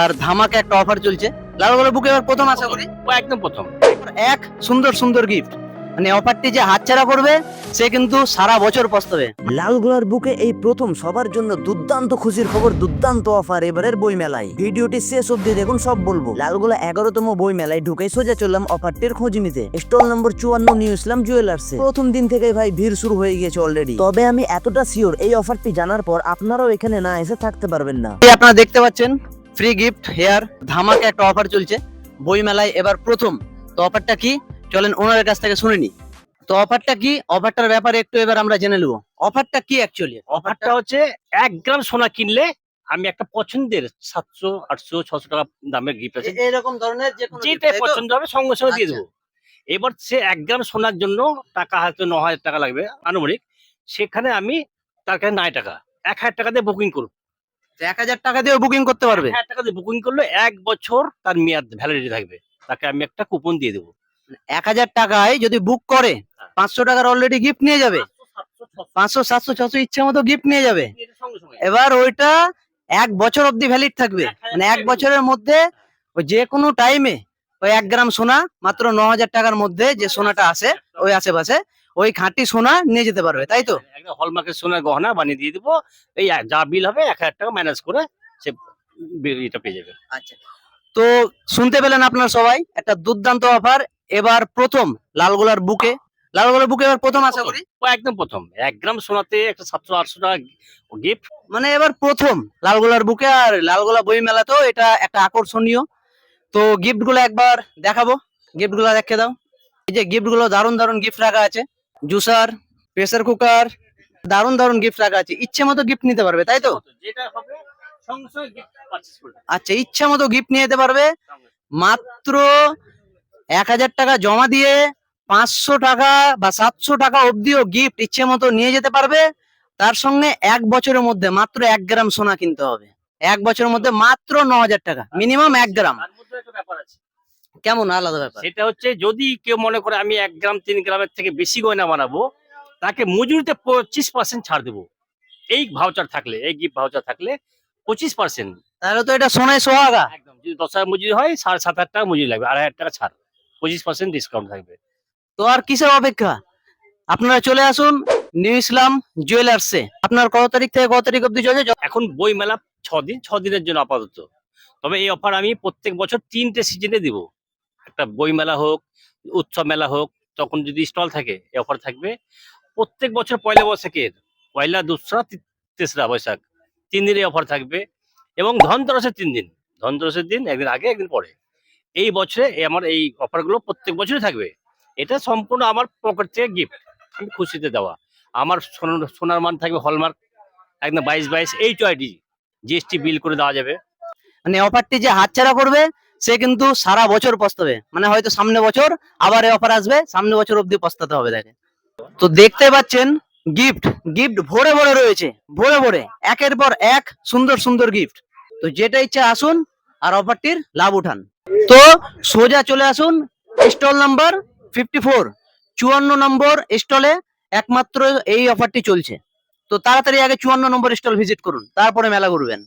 আর ধামাকে একটা অফার চলছে। লালগোলা বুকে এবার প্রথম আশা করি। ও একদম প্রথম। এক সুন্দর সুন্দর গিফট মানে অফারটি যে হাতছাড়া করবে সে কিন্তু সারা বছর পস্তাবে। লালগোলার বুকে এই প্রথম সবার জন্য দুর্দান্ত খুশির খবর দুর্দান্ত অফার এবারের বই মেলায় ভিডিওটি শেষ অব্দি দেখুন সব বলব। লালগোলা এগারোতম বই মেলায় ঢুকে সোজা চললাম অফারটির খোঁজ নিতে। স্টল নম্বর চুয়ান্ন নিউ ইসলাম জুয়েলার্স প্রথম দিন থেকে ভাই ভিড় শুরু হয়ে গিয়েছে অলরেডি তবে আমি এতটা শিওর এই অফারটি জানার পর আপনারাও এখানে না এসে থাকতে পারবেন না। এই আপনারা দেখতে পাচ্ছেন ফ্রি গিফট হেয়ার ধামাকে একটা অফার চলছে। বই মেলায় এবার প্রথম। তো অফারটা কি? চলেন ওনার কাছ থেকে শুনে নি তো অফারটা কি? অফারটার ব্যাপারে একটু এবার আমরা জেনে নেব। অফারটা কি অ্যাকচুয়ালি অফারটা হচ্ছে এক গ্রাম সোনা কিনলে আমি একটা পছন্দের সাতশো আটশো ছশো টাকা দামের গিফট আছে। এরকম ধরনের যে কোনো gift, যেটাই তাই তো? পছন্দ হবে সঙ্গে সঙ্গে দিয়ে আচ্ছা। দেবো এবার সে এক গ্রাম সোনার জন্য টাকা হয়তো ন হাজার টাকা লাগবে আনুমানিক। সেখানে আমি তার কাছে নয় টাকা। এক হাজার টাকা দিয়ে বুকিং করব। এক হাজার টাকা দিয়ে বুকিং করতে পারবে। এক হাজার টাকা দিয়ে বুকিং করলে এক বছর তার মেয়াদ ভ্যালিডিটি থাকবে। তাকে আমি একটা কুপন দিয়ে দেবো। এক হাজার টাকায় যদি বুক করে পাঁচশো টাকার অলরেডি গিফট নিয়ে যাবে। পাঁচশো সাতশো ছশো ইচ্ছে মতো গিফট নিয়ে যাবে। এবার ওইটা এক বছর অবধি ভ্যালিড থাকবে। মানে এক বছরের মধ্যে যে কোনো টাইমে ওই এক গ্রাম সোনা মাত্র ন হাজার টাকার মধ্যে যে সোনাটা আসে ওই আশেপাশে ওই খাঁটি সোনা নিয়ে যেতে পারবে তাই তো? হলমার্কের সোনার গহনা বানিয়ে দিয়ে দিবো। এই যা বিল হবে এক হাজার টাকা ম্যানেজ করে সে বিল- এটা পেয়ে যাবে। আচ্ছা। তো শুনতে পেলেন আপনার সবাই একটা দুর্দান্ত অফার এবার প্রথম লালগোলার বুকে। লালগোলার বুকে এবার প্রথম আশা করি? একদম প্রথম। এক গ্রাম সোনাতে একটা সাতশো আটশো টাকা গিফট মানে এবার প্রথম লালগোলার বুকে আর লালগোলা বই মেলাতেও এটা একটা আকর্ষণীয়। তো গিফটগুলো একবার দেখাবো। গিফটগুলো দেখে দাও। এই যে গিফটগুলো দারুণ দারুণ গিফট রাখা আছে। জুসার প্রেসার কুকার দারুণ দারুণ গিফট রাখা আছে। ইচ্ছে মতো গিফট নিতে পারবে তাই তো? আচ্ছা ইচ্ছা মতো গিফট নিয়ে যেতে পারবে। মাত্র এক হাজার টাকা জমা দিয়ে পাঁচশো টাকা বা সাতশো টাকা অবধিও গিফট ইচ্ছে মতো নিয়ে যেতে পারবে। তার সঙ্গে এক বছরের মধ্যে মাত্র এক গ্রাম সোনা কিনতে হবে। এক বছরের মধ্যে মাত্র ন হাজার টাকা মিনিমাম এক গ্রাম। কেমন? আলাদা ব্যাপার। সেটা হচ্ছে যদি কেউ মনে করে আমি এক গ্রাম তিন গ্রামের থেকে বেশি গয়না বানাবো তাকে মজুরিতে পঁচিশ পার্সেন্ট ছাড় দেবো। এই ভাউচার থাকলে এই গিফট ভাউচার থাকলে পঁচিশ পার্সেন্ট তাহলে তো এটা সোনায় সোহাগা। একদম যদি দশ হাজার মজুরি হয় সাড়ে সাত হাজার টাকা মজুরি লাগবে আড়াই হাজার টাকা ছাড়। পঁচিশ পার্সেন্ট ডিসকাউন্ট থাকবে। তো আর কিসের অপেক্ষা? আপনারা চলে আসুন নিউ ইসলাম জুয়েলার্সে আপনার কত তারিখ থেকে কত তারিখ অবধি চলছে? এখন বই মেলা ছ দিন ছ দিনের জন্য আপাতত। তবে এই অফার আমি প্রত্যেক বছর তিনটে সিজনে দিব। একটা বই মেলা হোক উৎসব মেলা হোক, তখন যদি স্টল থাকে, এই অফার থাকবে। প্রত্যেক বছর পয়লা বৈশাখের, পয়লা, দোসরা তেসরা বৈশাখ, তিন দিনের অফার থাকবে এবং ধনতেরসের তিন দিন। ধনতেরসের দিন, একদিন আগে, একদিন পরে। এই বছরে এই আমার এই অফারগুলো প্রত্যেক বছরই থাকবে। এটা সম্পূর্ণ আমার পকেট থেকে গিফট আমি খুশিতে দেওয়া। আমার সোনার মান থাকবে হলমার্ক একদম বাইশ বাইশ, এইচ আইডি জিএসটি বিল করে দেওয়া যাবে। মানে অফারটি যে হাতছাড়া করবে সে কিন্তু সারা বছর পস্তাবে। মানে হয়তো সামনে বছর আবার এই অফার আসবে, সামনে বছর অবধি পস্তাতে হবে তাকে। তো দেখতে পাচ্ছেন গিফট গিফট ভরে ভরে রয়েছে, ভরে ভরে, একের পর এক সুন্দর সুন্দর গিফট তো যেটা ইচ্ছা আসুন আর অফারটির লাভ উঠান। তো সোজা চলে আসুন স্টল নাম্বার ফিফটি ফোর চুয়ান্ন নম্বর স্টলে একমাত্র এই অফারটি চলছে। তো তাড়াতাড়ি আগে চুয়ান্ন নম্বর স্টল ভিজিট করুন, তারপরে মেলা ঘুরবেন।